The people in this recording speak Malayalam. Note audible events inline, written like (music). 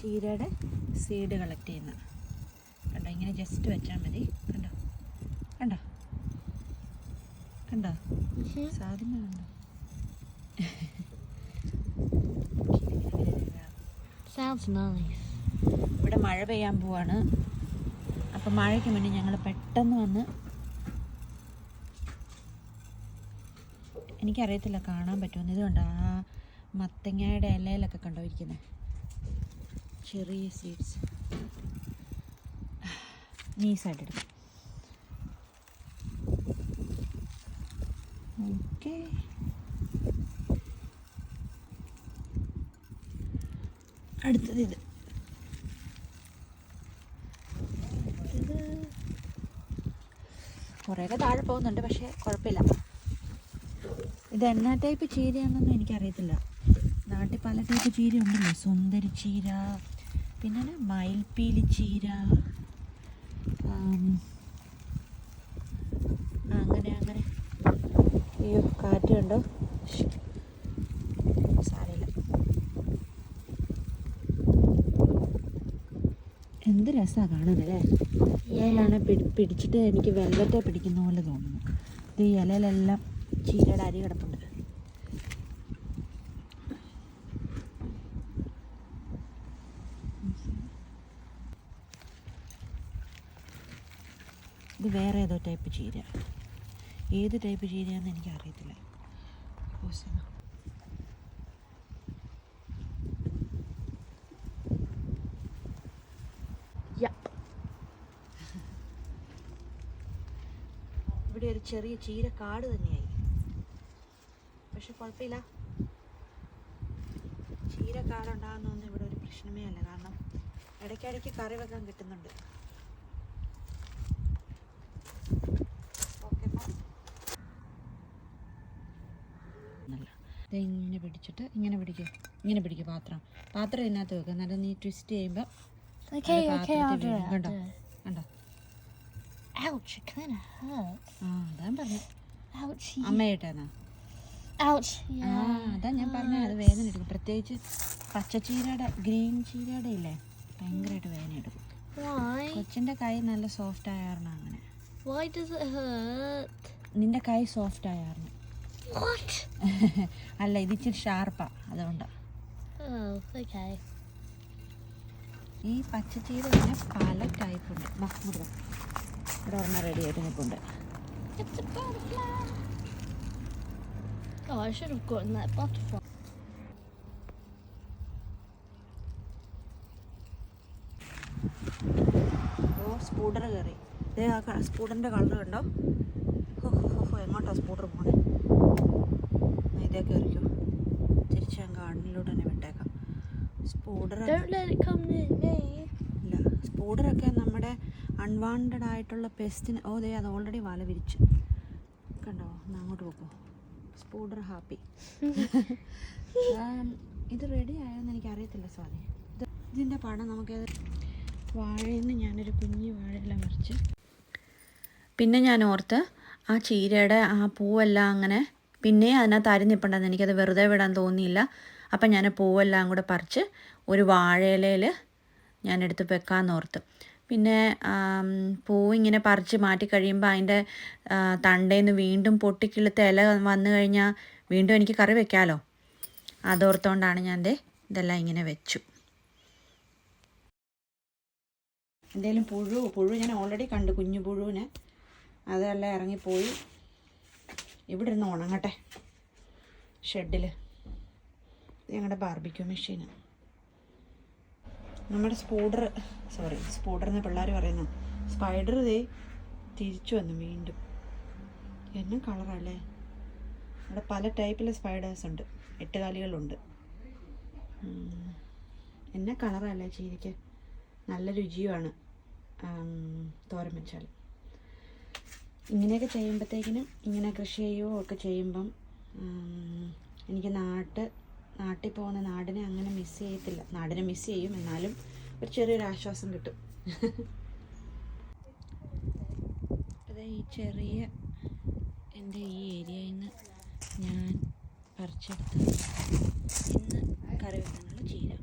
ചീരയുടെ സീഡ് കളക്ട് ചെയ്യുന്ന കണ്ടോ? ഇങ്ങനെ ജസ്റ്റ് വെച്ചാൽ മതി. കണ്ടോ? കണ്ടോ? കണ്ടോ? സാധനം കണ്ടോ. ഇവിടെ മഴ പെയ്യാൻ പോവാണ്. അപ്പം മഴയ്ക്ക് മുന്നേ ഞങ്ങൾ പെട്ടെന്ന് വന്ന് എനിക്കറിയത്തില്ല കാണാൻ പറ്റുമെന്ന് ഇത് കണ്ടോ ആ മത്തങ്ങയുടെ ഇലയിലൊക്കെ കണ്ടോ ഇരിക്കുന്നത് ചെറിയ സീഡ്സ് നീസായിട്ട് എടുക്കാം. ഓക്കെ അടുത്തത് ഇത്. ഇത് കുറേയൊക്കെ താഴെ പോകുന്നുണ്ട് പക്ഷേ കുഴപ്പമില്ല. ഇത് എന്നാ ടൈപ്പ് ചീരയാണെന്നൊന്നും എനിക്കറിയത്തില്ല. നാട്ടിൽ പല ടൈപ്പ് ചീര ഉണ്ടല്ലോ സുന്ദരി ചീര പിന്നെ മയിൽപ്പീലി ചീര അങ്ങനെ അങ്ങനെ. അയ്യോ കാറ്റ് കണ്ടോ? ശ്ശ്. സാരമില്ല. എന്ത് രസമാണ് കാണുന്നത് അല്ലേ? ഇലയിലാണ് പിടി പിടിച്ചിട്ട് എനിക്ക് വെള്ളത്തെ പിടിക്കുന്ന പോലെ തോന്നുന്നു. ഇത് ഇലയിലെല്ലാം ചീരയുടെ അരി കിടപ്പുണ്ട്. ഇത് വേറെ ഏതോ ടൈപ്പ് ചീര. ഏത് ടൈപ്പ് ചീരയാണെന്ന് എനിക്ക് അറിയത്തില്ല. ഇവിടെ ഒരു ചെറിയ ചീര കാട് തന്നെയായി. പക്ഷെ കുഴപ്പമില്ല. ചീര കാടുണ്ടാകുന്നൊന്നും ഇവിടെ ഒരു പ്രശ്നമേ അല്ല. കാരണം ഇടയ്ക്കിടയ്ക്ക് കറി വെക്കാൻ കിട്ടുന്നുണ്ട് ഓക്കെ ഇങ്ങനെ പിടിച്ചിട്ട് ഇങ്ങനെ പിടിക്കുക ഇങ്ങനെ പിടിക്കുക പാത്രം പാത്രം ഇതിനകത്ത് വെക്കുക നല്ല നീ ട്വിസ്റ്റ് ചെയ്യുമ്പോൾ കണ്ടോ കണ്ടോ Ouch, it kind of hurts. ആ അതാ പറഞ്ഞു Ouch. അമ്മയിട്ടെന്നാ Ouch. ആ Yeah. അതാ ഞാൻ പറഞ്ഞത് അത് വേദന എടുക്കും പ്രത്യേകിച്ച് പച്ചച്ചീരയുടെ ഗ്രീൻ ചീരയുടെ ഇല്ലേ ഭയങ്കരമായിട്ട് വേദന എടുക്കും Why? കൊച്ചിന്റെ കൈ നല്ല സോഫ്റ്റ് ആയാരണം അങ്ങനെ Why does it hurt? നിന്റെ കൈ സോഫ്റ്റ് What? (laughs) അല്ല ഇത് ഇച്ചിരി ഷാർപ്പാ അതുകൊണ്ടാ. Oh. ഈ പച്ചച്ചീര തന്നെ പല ടൈപ്പ് ഉണ്ട് ഇവിടെ ഒരെണ്ണം റെഡി ആയിട്ട് നിൽപ്പുണ്ട്. Oh, I should have gotten that butterfly. ഓ സ്കൂട്ടർ കയറി. ഇതേ സ്കൂട്ടറിന്റെ കളർ കണ്ടോ? ഇല്ല? സ്പൂഡറൊക്കെ നമ്മുടെ അൺവാണ്ടഡ് ആയിട്ടുള്ള പെസ്റ്റിന് ഓ ദേ അത് ഓൾറെഡി വല വിരിച്ചു. കണ്ടോ? അങ്ങോട്ട് പോക്കോ. സ്പൂഡർ ഹാപ്പി. (laughs) ഇത് റെഡി ആയോന്ന് എനിക്ക് അറിയത്തില്ല സ്വാതി. ഇത് ഇതിന്റെ പണം നമുക്ക് വാഴയിൽ നിന്ന് ഞാനൊരു കുഞ്ഞു വാഴയെല്ലാം വരച്ച് പിന്നെ ഞാൻ ഓർത്ത് ആ ചീരയുടെ ആ പൂവെല്ലാം അങ്ങനെ പിന്നെ അതിനകത്ത് അരിഞ്ഞിപ്പുണ്ടെന്ന് എനിക്കത് വെറുതെ വിടാൻ തോന്നിയില്ല. അപ്പം ഞാൻ പൂവെല്ലാം കൂടെ പറിച്ച് ഒരു വാഴയിലയിൽ ഞാൻ എടുത്ത് വെക്കാമെന്ന് ഓർത്ത് പിന്നെ പൂ ഇങ്ങനെ പറിച്ച് മാറ്റി കഴിയുമ്പോൾ അതിന്റെ തണ്ടേന്ന് വീണ്ടും പൊട്ടിക്കിളുത്ത ഇല വന്നു കഴിഞ്ഞാൽ വീണ്ടും എനിക്ക് കറി വെക്കാമല്ലോ അതോർത്തുകൊണ്ടാണ് ഞാൻ ഇതെല്ലാം ഇങ്ങനെ വെച്ചു. എന്തേലും പുഴു പുഴു ഞാൻ ഓൾറെഡി കണ്ടു കുഞ്ഞു പുഴുവിനെ. അതെല്ലാം ഇറങ്ങിപ്പോയി. ഇവിടെ ഇരുന്ന് ഉണങ്ങട്ടെ. ഷെഡിൽ ഞങ്ങളുടെ ബാർബിക്യൂ മെഷീൻ നമ്മുടെ സ്പൂഡർ സോറി സ്പൂഡർ എന്ന് പിള്ളേർ പറയുന്നു സ്പൈഡർ ദേ തിരിച്ചു വന്നു വീണ്ടും. എന്നെ കളറല്ലേ അവിടെ പല ടൈപ്പിലെ സ്പൈഡേഴ്സ് ഉണ്ട്. എട്ടുകാലികളുണ്ട് കാലികളുണ്ട്. എന്നെ കളറല്ലേ ചീരയ്ക്ക് നല്ല രുചിയുമാണ്. തോരൻ വെച്ചാൽ. ഇങ്ങനെയൊക്കെ ചെയ്യുമ്പോഴത്തേക്കിനും ഇങ്ങനെ കൃഷി ചെയ്യുകയോ ഒക്കെ ചെയ്യുമ്പം എനിക്ക് നാട്ട് പോകുന്ന നാടിനെ അങ്ങനെ മിസ് ചെയ്യത്തില്ല. നാടിനെ മിസ് ചെയ്യും. എന്നാലും ഒരു ചെറിയൊരു ആശ്വാസം കിട്ടും. അതെ ഈ ചെറിയ എന്റെ ഈ ഏരിയയിൽ നിന്ന് ഞാൻ പറിച്ചെടുത്ത് ഇന്ന് കറി വെക്കാനുള്ള ചീര.